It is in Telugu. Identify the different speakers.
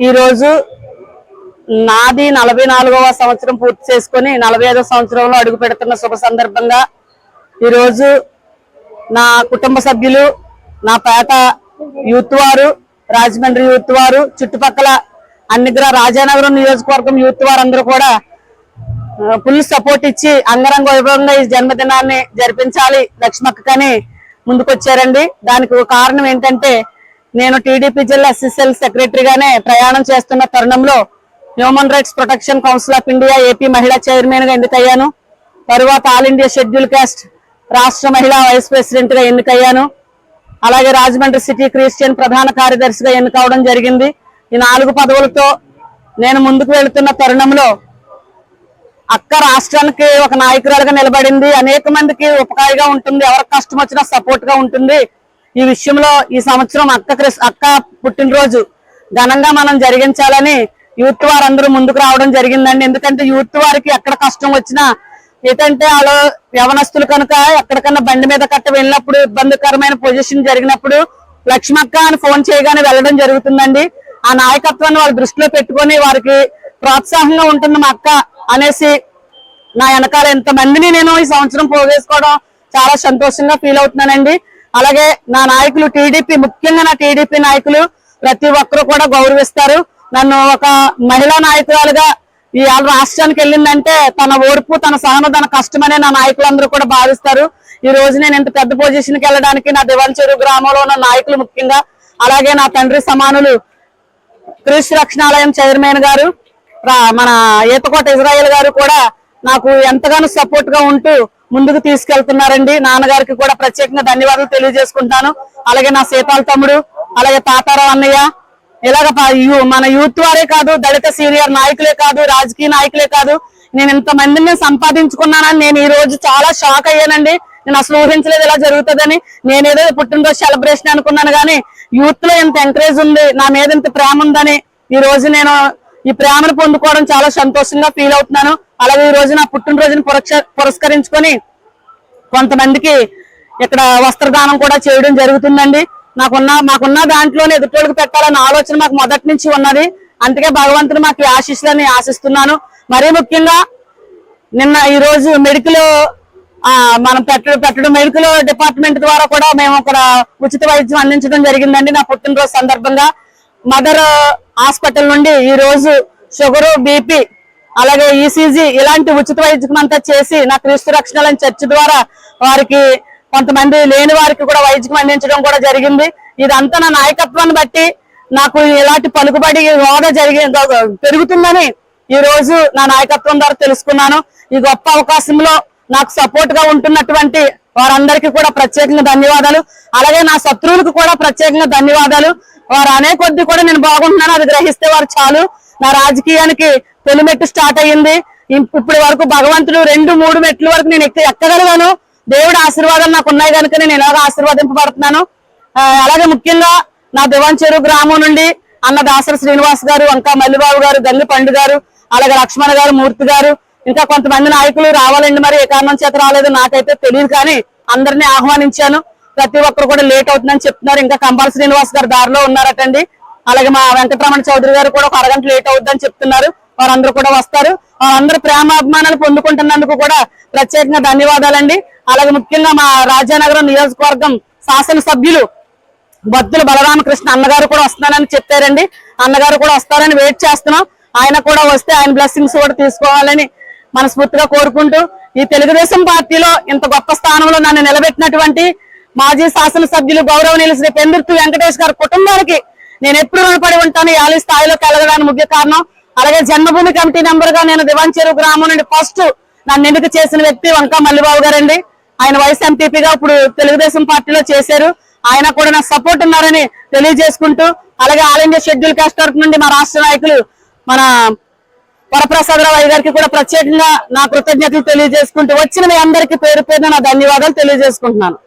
Speaker 1: ఈరోజు నాది నలభై నాలుగవ సంవత్సరం పూర్తి చేసుకొని నలభై ఐదవ సంవత్సరంలో అడుగు పెడుతున్న శుభ సందర్భంగా ఈరోజు నా కుటుంబ సభ్యులు నా పేట యూత్ వారు రాజమండ్రి యూత్ వారు చుట్టుపక్కల అన్ని రాజానగరం నియోజకవర్గం యూత్ వారందరూ కూడా ఫుల్ సపోర్ట్ ఇచ్చి అంగరంగ వైభవంగా ఈ జన్మదినాన్ని జరిపించాలి. లక్ష్మక్కని ముందుకొచ్చారండి. దానికి కారణం ఏంటంటే నేను టీడీపీ జిల్లా ఎస్ఎస్ఎల్ సెక్రటరీగానే ప్రయాణం చేస్తున్న తరుణంలో human rights protection council of India AP మహిళా చైర్మన్గా ఎన్నికయ్యాను. తరువాత ఆల్ ఇండియా షెడ్యూల్ కాస్ట్ రాష్ట్ర మహిళా వైస్ ప్రెసిడెంట్గా ఎన్నికయ్యాను. అలాగే రాజమండ్రి సిటీ క్రిస్టియన్ ప్రధాన కార్యదర్శిగా ఎన్నుకోవడం జరిగింది. ఈ నాలుగు పదవులతో నేను ముందుకు వెళుతున్న తరుణంలో అక్క రాష్ట్రానికి ఒక నాయకురాలుగా నిలబడింది. అనేక మందికి ఉపకారిగా ఉంటుంది. ఎవరికి కష్టం వచ్చినా సపోర్ట్గా ఉంటుంది. ఈ విషయంలో ఈ సంవత్సరం అక్క క్రిస్ అక్క పుట్టినరోజు ఘనంగా మనం జరిగించాలని యూత్ వారందరూ ముందుకు రావడం జరిగిందండి. ఎందుకంటే యూత్ వారికి ఎక్కడ కష్టం వచ్చినా ఏంటంటే వాళ్ళు యవనస్తులు కనుక ఎక్కడికన్నా బండి మీద కట్ట వెళ్ళినప్పుడు ఇబ్బందికరమైన పొజిషన్ జరిగినప్పుడు లక్ష్మక్క అని ఫోన్ చేయగానే వెళ్ళడం జరుగుతుందండి. ఆ నాయకత్వాన్ని వాళ్ళు దృష్టిలో పెట్టుకొని వారికి ప్రోత్సాహంగా ఉంటుంది మా అక్క అనేసి నా వెనకాల ఎంతమందిని నేను ఈ సంవత్సరం పోగేసుకోవడం చాలా సంతోషంగా ఫీల్ అవుతున్నానండి. అలాగే నా నాయకులు టీడీపీ ముఖ్యంగా నా టీడీపీ నాయకులు ప్రతి ఒక్కరు కూడా గౌరవిస్తారు. నన్ను ఒక మహిళా నాయకురాలుగా ఈ వాళ్ళ రాష్ట్రానికి వెళ్ళిందంటే తన ఓర్పు తన సహన తన కష్టమనే నా నాయకులందరూ కూడా భావిస్తారు. ఈ రోజు నేను ఇంత పెద్ద పొజిషన్కి వెళ్ళడానికి నా దివాన్ చెరువు గ్రామంలో ఉన్న నాయకులు ముఖ్యంగా అలాగే నా తండ్రి సమానులు క్రీస్తు రక్షణాలయం చైర్మన్ గారు రా- మన ఈతకోట ఇజ్రాయెల్ గారు కూడా నాకు ఎంతగానో సపోర్ట్గా ఉంటూ ముందుకు తీసుకెళ్తున్నారండి. నాన్నగారికి కూడా ప్రత్యేకంగా ధన్యవాదాలు తెలియజేసుకుంటాను. అలాగే నా సీతాల తమ్ముడు అలాగే తాతారావు అన్నయ్య. ఇలాగ మన యూత్ వారే కాదు దళిత సీనియర్ నాయకులే కాదు రాజకీయ నాయకులే కాదు. నేను ఇంత మందిని సంపాదించుకున్నానని నేను ఈ రోజు చాలా షాక్ అయ్యానండి. నేను అసలు ఊహించలేదు ఇలా జరుగుతుందని. నేనేదో పుట్టినరోజు సెలబ్రేషన్ అనుకున్నాను కానీ యూత్లో ఇంత ఎంకరేజ్ ఉంది నా మీద ఇంత ప్రేమ ఉందని ఈ రోజు నేను ఈ ప్రేమను పొందుకోవడం చాలా సంతోషంగా ఫీల్ అవుతున్నాను. అలాగే ఈ రోజు నా పురస్కరించుకొని కొంతమందికి ఇక్కడ వస్త్రదానం కూడా చేయడం జరుగుతుందండి. నాకున్న మాకున్న దాంట్లోనే ఎదుటోళ్ళకి పెట్టాలన్న ఆలోచన మాకు మొదటి నుంచి ఉన్నది. అందుకే భగవంతుడు మాకు ఆశిస్తులని ఆశిస్తున్నాను. మరీ ముఖ్యంగా నిన్న ఈ రోజు మెడికల్ మనం పెట్టడం పెట్టడం మెడికల్ డిపార్ట్మెంట్ ద్వారా కూడా మేము అక్కడ ఉచిత వైద్యం అందించడం జరిగిందండి నా పుట్టినరోజు సందర్భంగా. మదర్ హాస్పిటల్ నుండి ఈ రోజు షుగరు బీపీ అలాగే ఈసీజీ ఇలాంటి ఉచిత వైద్యం అంతా చేసి నా క్రీస్తు రక్షణలని చర్చ్ ద్వారా వారికి కొంతమంది లేని వారికి కూడా వైద్యం అందించడం కూడా జరిగింది. ఇదంతా నా నాయకత్వాన్ని బట్టి నాకు ఇలాంటి పలుకుబడి హోదా జరిగి పెరుగుతుందని ఈ రోజు నా నాయకత్వం ద్వారా తెలుసుకున్నాను. ఈ గొప్ప అవకాశంలో నాకు సపోర్ట్గా ఉంటున్నటువంటి వారందరికీ కూడా ప్రత్యేకంగా ధన్యవాదాలు. అలాగే నా శత్రువులకు కూడా ప్రత్యేకంగా ధన్యవాదాలు. వారు అనే కొద్ది కూడా నేను బాగుంటున్నాను అది గ్రహిస్తే వారు చాలు. నా రాజకీయానికి తొలి మెట్టు స్టార్ట్ అయ్యింది ఇప్పటి వరకు భగవంతుడు రెండు మూడు మెట్ల వరకు నేను ఎక్క- ఎక్కగలిగాను. దేవుడి ఆశీర్వాదాలు నాకు ఉన్నాయి కనుక నేను ఇలాగ ఆశీర్వాదింపబడుతున్నాను. అలాగే ముఖ్యంగా నా దివాన్ చెరువు గ్రామం నుండి అన్న దాసరి శ్రీనివాస్ గారు ఇంకా మల్లిబాబు గారు గల్లి పండు గారు అలాగే లక్ష్మణ గారు మూర్తి గారు ఇంకా కొంతమంది నాయకులు రావాలండి మరి ఏ కారణం చేత రాలేదు నాకైతే తెలియదు కానీ అందరినీ ఆహ్వానించాను. ప్రతి ఒక్కరు కూడా లేట్ అవుతుందని చెప్తున్నారు. ఇంకా కంబాల శ్రీనివాస్ గారు దారిలో ఉన్నారటండి. అలాగే మా వెంకటరమణ చౌదరి గారు కూడా ఒక అరగంట లేట్ అవుతుందని చెప్తున్నారు. వారందరూ కూడా వస్తారు. వారందరూ ప్రేమ అభిమానాలు పొందుకుంటున్నందుకు కూడా ప్రత్యేకంగా ధన్యవాదాలండి. అలాగే ముఖ్యంగా మా రాజానగరం నియోజకవర్గం శాసనసభ్యులు బద్దుల బలరామకృష్ణ అన్నగారు కూడా వస్తున్నారని చెప్పారండి. అన్నగారు కూడా వస్తారని వెయిట్ చేస్తున్నాం. ఆయన కూడా వస్తే ఆయన బ్లెస్సింగ్స్ కూడా తీసుకోవాలని మనస్ఫూర్తిగా కోరుకుంటూ ఈ తెలుగుదేశం పార్టీలో ఇంత గొప్ప స్థానంలో నన్ను నిలబెట్టినటువంటి మాజీ శాసనసభ్యులు గౌరవనీయులు శ్రీ పెందుర్తి వెంకటేష్ గారి కుటుంబానికి నేను ఎప్పుడు రుణపడి ఉంటాను. ఈ ఆలి స్థాయిలోకి వెళ్ళడానికి ముఖ్య కారణం. అలాగే జన్మభూమి కమిటీ నెంబర్గా నేను దివాన్ చెరువు గ్రామం నుండి ఫస్ట్ నన్ను ఎన్నిక చేసిన వ్యక్తి వంకా మల్లిబాబు గారండి. ఆయన వైస్ ఎంపీపీగా ఇప్పుడు తెలుగుదేశం పార్టీలో చేశారు. ఆయన కూడా నాకు సపోర్ట్ ఉన్నారని తెలియజేసుకుంటూ అలాగే ఆల్ ఇండియా షెడ్యూల్ కాస్ట్ తరఫు నుండి మా రాష్ట్ర నాయకులు మన వరప్రసాదరావు అయ్య గారికి కూడా ప్రత్యేకంగా నా కృతజ్ఞతలు తెలియజేసుకుంటూ వచ్చిన మీ అందరికీ పేరు పేరున నా ధన్యవాదాలు తెలియజేసుకుంటున్నాను.